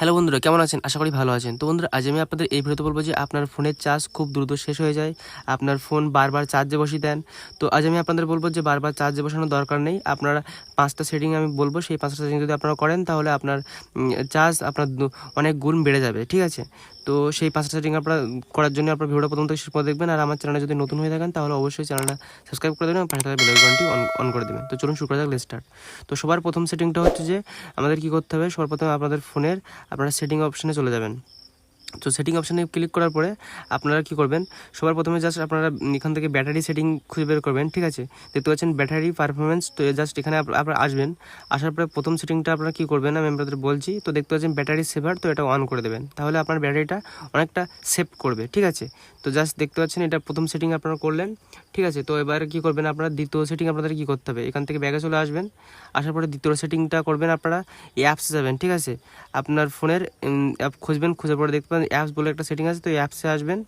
Hello বন্ধুরা, কেমন আছেন? আশা করি ভালো আছেন। তো বন্ধুরা, আজ আমি আপনাদের এই ভিডিওতে বলব যে আপনার ফোনের চার্জ খুব দ্রুত শেষ হয়ে যায়। আপনার ফোন বারবার চার্জে বসিয়ে দেন। তো আজ আমি আপনাদের বলব যে বারবার চার্জে বসানোর দরকার নেই। আপনারা পাঁচটা সেটিং আমি বলব, সেই পাঁচটা সেটিং যদি আপনারা করেন, তাহলে আপনার চার্জ আপনার অনেক গুণ বেড়ে যাবে। ঠিক আছে? তো সেই পাঁচটা সেটিং আপনারা করার জন্য আপনার ভিডিওটা প্রথম থেকে শেষ পর্যন্ত দেখবেন। আর আমার চ্যানেলে যদি নতুন হয়ে থাকেন, তাহলে অবশ্যই চ্যানেলটা সাবস্ক্রাইব করে দেবেন পাশে থাকা বেল আইকনটি অন অন করে দেবেন। তো চলুন শুরু করা যাক স্টার্ট তো সবার প্রথম সেটিংটা হচ্ছে যে, আমাদের কী করতে হবে? সবার প্রথমে আপনাদের ফোনের আপনারা সেটিং অপশানে চলে যাবেন। তো সেটিং অপশানে ক্লিক করার পরে আপনারা কি করবেন, সবার প্রথমে জাস্ট আপনারা এখান থেকে ব্যাটারি সেটিং খুঁজে বের করবেন, ঠিক আছে? দেখতে পাচ্ছেন ব্যাটারি পারফরমেন্স তো জাস্ট এখানে আপ- আপনারা আসবেন, আসার পরে প্রথম সেটিংটা আপনারা কী করবেন, আমি আপনাদের বলছি, তো দেখতে পাচ্ছেন ব্যাটারি সেভার তো এটা অন করে দেবেন। তাহলে আপনার ব্যাটারিটা অনেকটা সেভ করবে, ঠিক আছে? তো জাস্ট দেখতে পাচ্ছেন এটা প্রথম সেটিং আপনারা করলেন ঠিক আছে, তো এবার কি করবেন আপনারা? দ্বিতীয় সেটিং আপনাদের কি করতে হবে? এখান থেকে ব্যাগে চলে আসবেন, আসার পরে দ্বিতীয় সেটিংটা করবেন আপনারা অ্যাপসে যাবেন, ঠিক আছে? আপনার ফোনের অ্যাপ খুঁজবেন খুঁজে পরে দেখতে পাবেন অ্যাপস বলে একটা সেটিং আছে, তো অ্যাপসে আসবেন।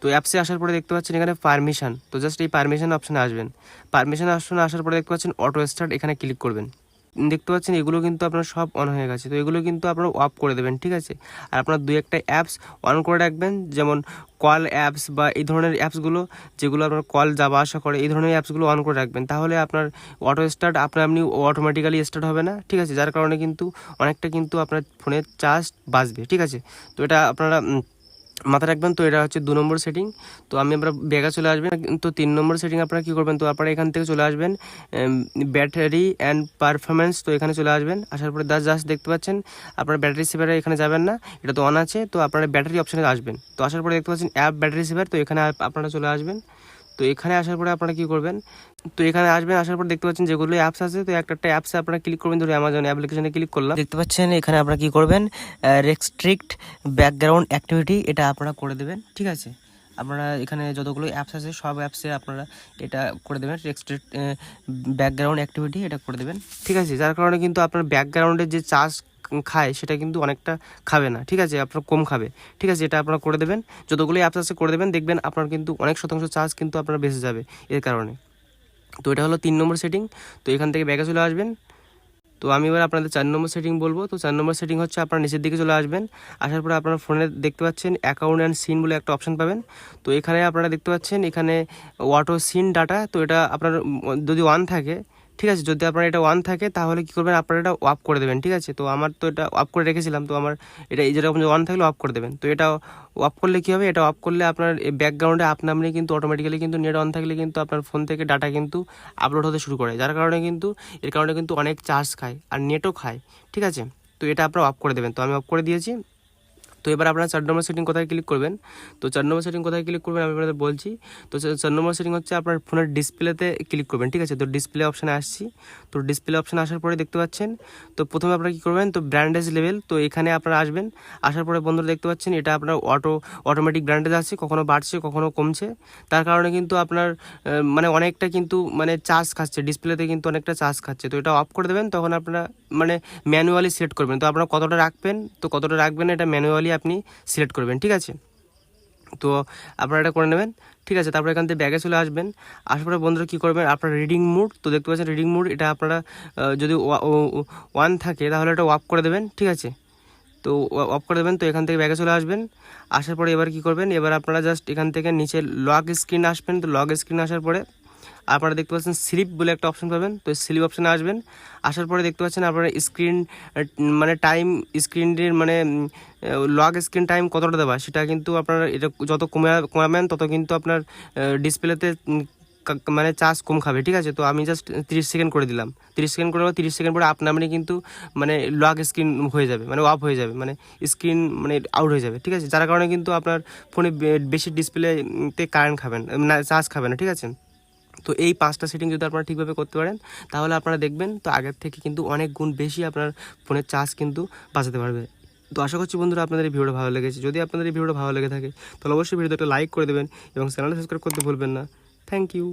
তো অ্যাপসে আসার পরে দেখতে পাচ্ছেন এখানে পারমিশন তো জাস্ট এই পারমিশন অপশানে আসবেন। পারমিশন অপশানে আসার পরে দেখতে পাচ্ছেন অটো স্টার্ট এখানে ক্লিক করবেন। দেখতে পাচ্ছেন, এগুলো কিন্তু আপনার সব অন হয়ে গেছে। তো এগুলো কিন্তু আপনারা অফ করে দেবেন, ঠিক আছে? আর আপনার দুই একটা অ্যাপস অন করে রাখবেন, যেমন কল অ্যাপস বা এই ধরনের অ্যাপসগুলো যেগুলো আপনার কল যাওয়া আসা করে, এই ধরনের অ্যাপসগুলো অন করে রাখবেন। তাহলে আপনার অটো স্টার্ট আপনার আপনি অটোমেটিক্যালি স্টার্ট হবে না, ঠিক আছে? যার কারণে কিন্তু অনেকটা কিন্তু আপনার ফোনের চার্জ বাঁচবে, ঠিক আছে? তো এটা আপনারা মাথায় রাখবেন তো, এটা হচ্ছে দু নম্বর সেটিং তো আমি আমরা ব্যাগে চলে আসবেন তো তিন নম্বর সেটিং আপনারা কী করবেন? তো আপনারা এখান থেকে চলে আসবেন ব্যাটারি অ্যান্ড পারফরমেন্স তো এখানে চলে আসবেন। আসার পরে দাস জাস্ট দেখতে পাচ্ছেন, আপনারা ব্যাটারি সেভারে এখানে যাবেন না, এটা তো অন আছে, তো আপনারা ব্যাটারি অপশানে আসবেন। তো আসার পরে দেখতে পাচ্ছেন অ্যাপ ব্যাটারি সেভার তো এখানে আপনারা চলে আসবেন। তো এখানে আসার পরে আপনারা কি করবেন? তো এখানে আসবেন, আসার পর দেখতে পাচ্ছেন যেগুলো অ্যাপস আছে, তো একটা একটা অ্যাপসে আপনারা ক্লিক করবেন। ধরুন অ্যামাজন অ্যাপ্লিকেশনে ক্লিক করলাম। দেখতে পাচ্ছেন, এখানে আপনারা কী করবেন? রেস্ট্রিক্ট ব্যাকগ্রাউন্ড অ্যাক্টিভিটি এটা আপনারা করে দেবেন, ঠিক আছে? আপনারা এখানে যতগুলো অ্যাপস আছে, সব অ্যাপসে আপনারা এটা করে দেবেন। রেস্ট্রিক্ট ব্যাকগ্রাউন্ড অ্যাক্টিভিটি এটা করে দেবেন, ঠিক আছে? যার কারণে কিন্তু আপনার ব্যাকগ্রাউন্ডের যে চার্জ খায়, সেটা কিন্তু অনেকটা খাবে না। ঠিক আছে, আপনার কম খাবে। ঠিক আছে, এটা আপনারা করে দেবেন। যতগুলো অ্যাপস আছে, করে দেবেন। দেখবেন আপনার কিন্তু অনেক শতাংশ চার্জ কিন্তু আপনার বেঁচে যাবে এর কারণে। তো এটা হলো তিন নম্বর সেটিং তো এখান থেকে ব্যাগে চলে আসবেন। তো আমি এবার আপনাদের চার নম্বর সেটিং বলব। তো চার নম্বর সেটিং হচ্ছে আপনার নিচের দিকে চলে আসবেন। আসার পরে আপনার ফোনে দেখতে পাচ্ছেন অ্যাকাউন্ট অ্যান্ড সিন বলে একটা অপশন পাবেন। তো এখানে আপনারা দেখতে পাচ্ছেন এখানে অটো সিন ডাটা তো এটা আপনার, যদি ওয়ান থাকে ঠিক আছে, যদি আপনার এটা ওয়ান থাকে, তাহলে কী করবেন? আপনারা এটা অফ করে দেবেন, ঠিক আছে? তো আমার তো এটা অফ করে রেখেছিলাম, তো আমার এটা এই যেরকম ওয়ান থাকলে অফ করে দেবেন। তো এটা অফ করলে কী হবে? এটা অফ করলে আপনার এই ব্যাকগ্রাউন্ডে আপনা আপনি কিন্তু অটোমেটিক্যালি কিন্তু নেট অন থাকলে কিন্তু আপনার ফোন থেকে ডাটা কিন্তু আপলোড হতে শুরু করে। যার কারণে কিন্তু, এর কারণে কিন্তু অনেক চার্জ খায়, আর নেটও খায়, ঠিক আছে? তো এটা আপনারা অফ করে দেবেন। তো আমি অফ করে দিয়েছি। তো এবার আপনারা চার নম্বর সেটিং কোথায় ক্লিক করবেন? তো চার নম্বর সেটিং কোথায় ক্লিক করবেন আমি আপনাদের বলছি। তো চার নম্বর সেটিং হচ্ছে আপনার ফোনের ডিসপ্লেতে ক্লিক করবেন, ঠিক আছে? তো ডিসপ্লে অপশানে আসছি। তো ডিসপ্লে অপশানে আসার পরে দেখতে পাচ্ছেন, তো প্রথমে আপনারা কী করবেন? তো ব্র্যান্ডেজ লেভেল তো এখানে আপনারা আসবেন। আসার পরে বন্ধুরা দেখতে পাচ্ছেন, এটা আপনার অটো অটোমেটিক ব্র্যান্ডেজ আছে, কখনো বাড়ছে, কখনো কমছে। তার কারণে কিন্তু আপনার মানে অনেকটা কিন্তু মানে চার্জ খাচ্ছে ডিসপ্লেতে কিন্তু অনেকটা চার্জ খাচ্ছে। তো এটা অফ করে দেবেন, তখন আপনারা মানে ম্যানুয়ালি সেট করবেন। তো আপনারা কতটা রাখবেন? তো কতটা রাখবেন, এটা ম্যানুয়ালি আপনি সিলেক্ট করবেন, ঠিক আছে? তো আপনারা এটা করে নেবেন, ঠিক আছে? তারপরে এখান থেকে ব্যাগে চলে আসবেন, আসার পরে বন্ধুরা কী করবেন? আপনার রিডিং মুড তো দেখতে পাচ্ছেন রিডিং মুড এটা আপনারা যদি ওয়ান থাকে, তাহলে এটা অফ করে দেবেন, ঠিক আছে? তো অফ করে দেবেন, তো এখান থেকে ব্যাগে চলে আসবেন, আসার পরে এবার কি করবেন? এবার আপনারা জাস্ট এখান থেকে নিচে লগ স্ক্রিন আসবেন, তো লগ স্ক্রিন আসার পরে আপনারা দেখতে পাচ্ছেন স্লিপ বলে একটা অপশন পাবেন। তো স্লিপ অপশানে আসবেন। আসার পরে দেখতে পাচ্ছেন আপনারা স্ক্রিন মানে টাইম স্ক্রিনটির মানে লগ স্ক্রিন টাইম কতটা দেওয়া, সেটা কিন্তু আপনার এটা যত কমে, কমাবেন, তত কিন্তু আপনার ডিসপ্লেতে মানে চার্জ কম খাবে, ঠিক আছে? তো আমি জাস্ট তিরিশ সেকেন্ড করে দিলাম। তিরিশ সেকেন্ড করে তিরিশ সেকেন্ড পরে আপনা আপনি কিন্তু মানে লগ স্ক্রিন হয়ে যাবে মানে অফ হয়ে যাবে মানে স্ক্রিন মানে আউট হয়ে যাবে, ঠিক আছে? যার কারণে কিন্তু আপনার ফোনে বেশি ডিসপ্লেতে কারেন্ট খাবেন, না চার্জ খাবে না, ঠিক আছে? তো এই পাঁচটা সেটিং যদি আপনারা ঠিকভাবে করতে পারেন, তাহলে আপনারা দেখবেন তো আগের থেকে কিন্তু অনেক গুণ বেশি আপনার ফোনের চার্জ কিন্তু বাঁচাতে পারবে। তো আশা করছি বন্ধুরা আপনাদের এই ভিডিওটা ভালো লেগেছে। যদি আপনাদের এই ভিডিওটা ভালো লেগে থাকে, তাহলে অবশ্যই ভিডিওটা লাইক করে দেবেন এবং চ্যানেলটা সাবস্ক্রাইব করতে ভুলবেন না। Thank you